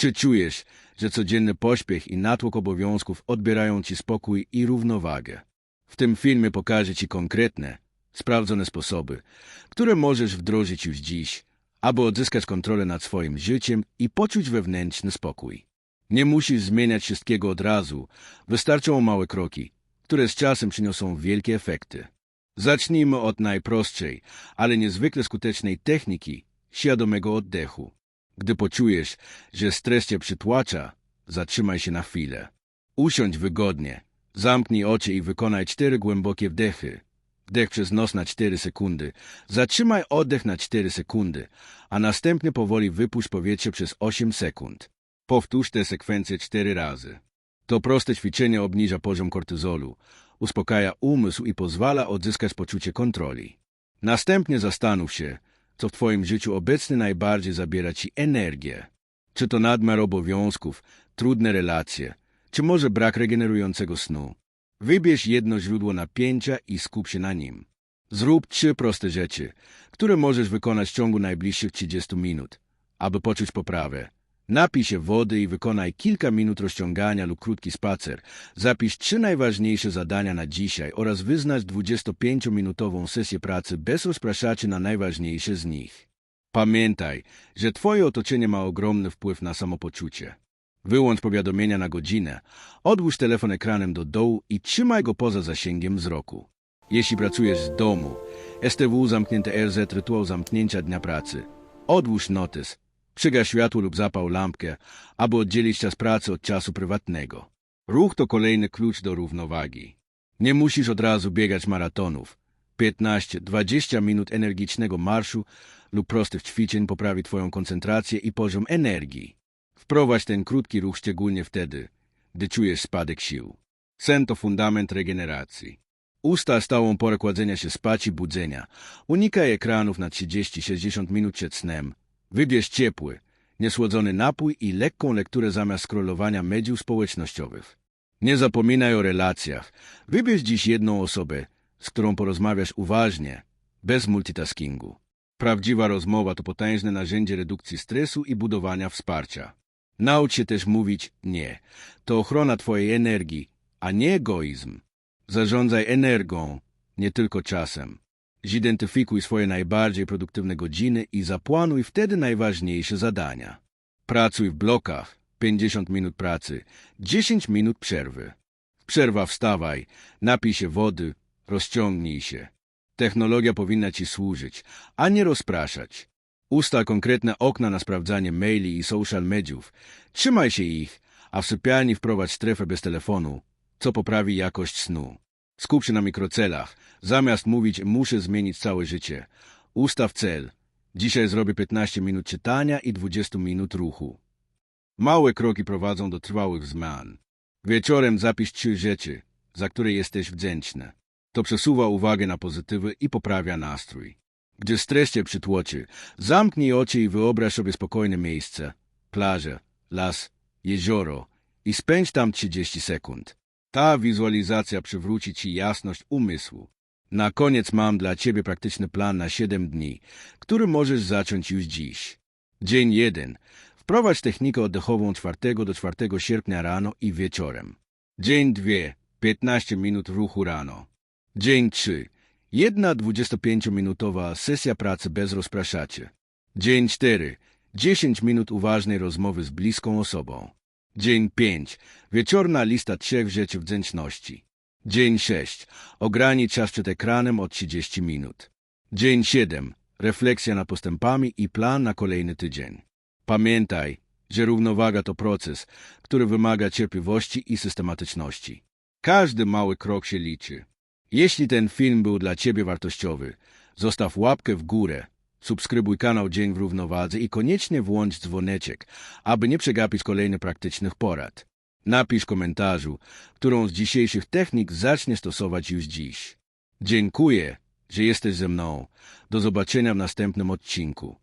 Czy czujesz, że codzienny pośpiech i natłok obowiązków odbierają ci spokój i równowagę? W tym filmie pokażę ci konkretne, sprawdzone sposoby, które możesz wdrożyć już dziś, aby odzyskać kontrolę nad swoim życiem i poczuć wewnętrzny spokój. Nie musisz zmieniać wszystkiego od razu, wystarczą małe kroki, które z czasem przyniosą wielkie efekty. Zacznijmy od najprostszej, ale niezwykle skutecznej techniki świadomego oddechu. Gdy poczujesz, że stres cię przytłacza, zatrzymaj się na chwilę. Usiądź wygodnie, zamknij oczy i wykonaj cztery głębokie wdechy. Wdech przez nos na 4 sekundy. Zatrzymaj oddech na 4 sekundy, a następnie powoli wypuść powietrze przez 8 sekund. Powtórz tę sekwencję 4 razy. To proste ćwiczenie obniża poziom kortyzolu, uspokaja umysł i pozwala odzyskać poczucie kontroli. Następnie zastanów się, co w Twoim życiu obecnie najbardziej zabiera Ci energię. Czy to nadmiar obowiązków, trudne relacje, czy może brak regenerującego snu. Wybierz jedno źródło napięcia i skup się na nim. Zrób trzy proste rzeczy, które możesz wykonać w ciągu najbliższych 30 minut, aby poczuć poprawę. Napij się wody i wykonaj kilka minut rozciągania lub krótki spacer. Zapisz trzy najważniejsze zadania na dzisiaj oraz wyznacz 25-minutową sesję pracy bez rozpraszaczy na najważniejsze z nich. Pamiętaj, że Twoje otoczenie ma ogromny wpływ na samopoczucie. Wyłącz powiadomienia na godzinę, odłóż telefon ekranem do dołu i trzymaj go poza zasięgiem wzroku. Jeśli pracujesz z domu, STW zamknięte RZ rytuał zamknięcia dnia pracy. Odłóż notes, przygaś światło lub zapał lampkę, aby oddzielić czas pracy od czasu prywatnego. Ruch to kolejny klucz do równowagi. Nie musisz od razu biegać maratonów. 15-20 minut energicznego marszu lub prostych ćwiczeń poprawi Twoją koncentrację i poziom energii. Wprowadź ten krótki ruch szczególnie wtedy, gdy czujesz spadek sił. Sen to fundament regeneracji. Usta stałą porę kładzenia się spać i budzenia. Unikaj ekranów na 30-60 minut przed snem. Wybierz ciepły, niesłodzony napój i lekką lekturę zamiast scrollowania mediów społecznościowych. Nie zapominaj o relacjach. Wybierz dziś jedną osobę, z którą porozmawiasz uważnie, bez multitaskingu. Prawdziwa rozmowa to potężne narzędzie redukcji stresu i budowania wsparcia. Naucz się też mówić nie. To ochrona Twojej energii, a nie egoizm. Zarządzaj energią, nie tylko czasem. Zidentyfikuj swoje najbardziej produktywne godziny i zaplanuj wtedy najważniejsze zadania. Pracuj w blokach, 50 minut pracy, 10 minut przerwy. Przerwa wstawaj, napij się wody, rozciągnij się. Technologia powinna Ci służyć, a nie rozpraszać. Usta konkretne okna na sprawdzanie maili i social mediów. Trzymaj się ich, a w sypialni wprowadź strefę bez telefonu, co poprawi jakość snu. Skup się na mikrocelach. Zamiast mówić, muszę zmienić całe życie. Ustaw cel. Dzisiaj zrobię 15 minut czytania i 20 minut ruchu. Małe kroki prowadzą do trwałych zmian. Wieczorem zapisz trzy rzeczy, za które jesteś wdzięczny. To przesuwa uwagę na pozytywy i poprawia nastrój. Gdy stres cię przytłoczy, zamknij oczy i wyobraź sobie spokojne miejsce, plażę, las, jezioro i spędź tam 30 sekund. Ta wizualizacja przywróci ci jasność umysłu. Na koniec mam dla ciebie praktyczny plan na 7 dni, który możesz zacząć już dziś. Dzień 1. Wprowadź technikę oddechową 4 do 4 sierpnia rano i wieczorem. Dzień 2. 15 minut ruchu rano. Dzień 3. Jedna 25-minutowa sesja pracy bez rozpraszaczy. Dzień 4. 10 minut uważnej rozmowy z bliską osobą. Dzień 5. Wieczorna lista trzech rzeczy wdzięczności. Dzień 6. Ogranicz czas przed ekranem o 30 minut. Dzień 7. Refleksja nad postępami i plan na kolejny tydzień. Pamiętaj, że równowaga to proces, który wymaga cierpliwości i systematyczności. Każdy mały krok się liczy. Jeśli ten film był dla Ciebie wartościowy, zostaw łapkę w górę, subskrybuj kanał Dzień w Równowadze i koniecznie włącz dzwoneczek, aby nie przegapić kolejnych praktycznych porad. Napisz komentarzu, którą z dzisiejszych technik zacznie stosować już dziś. Dziękuję, że jesteś ze mną. Do zobaczenia w następnym odcinku.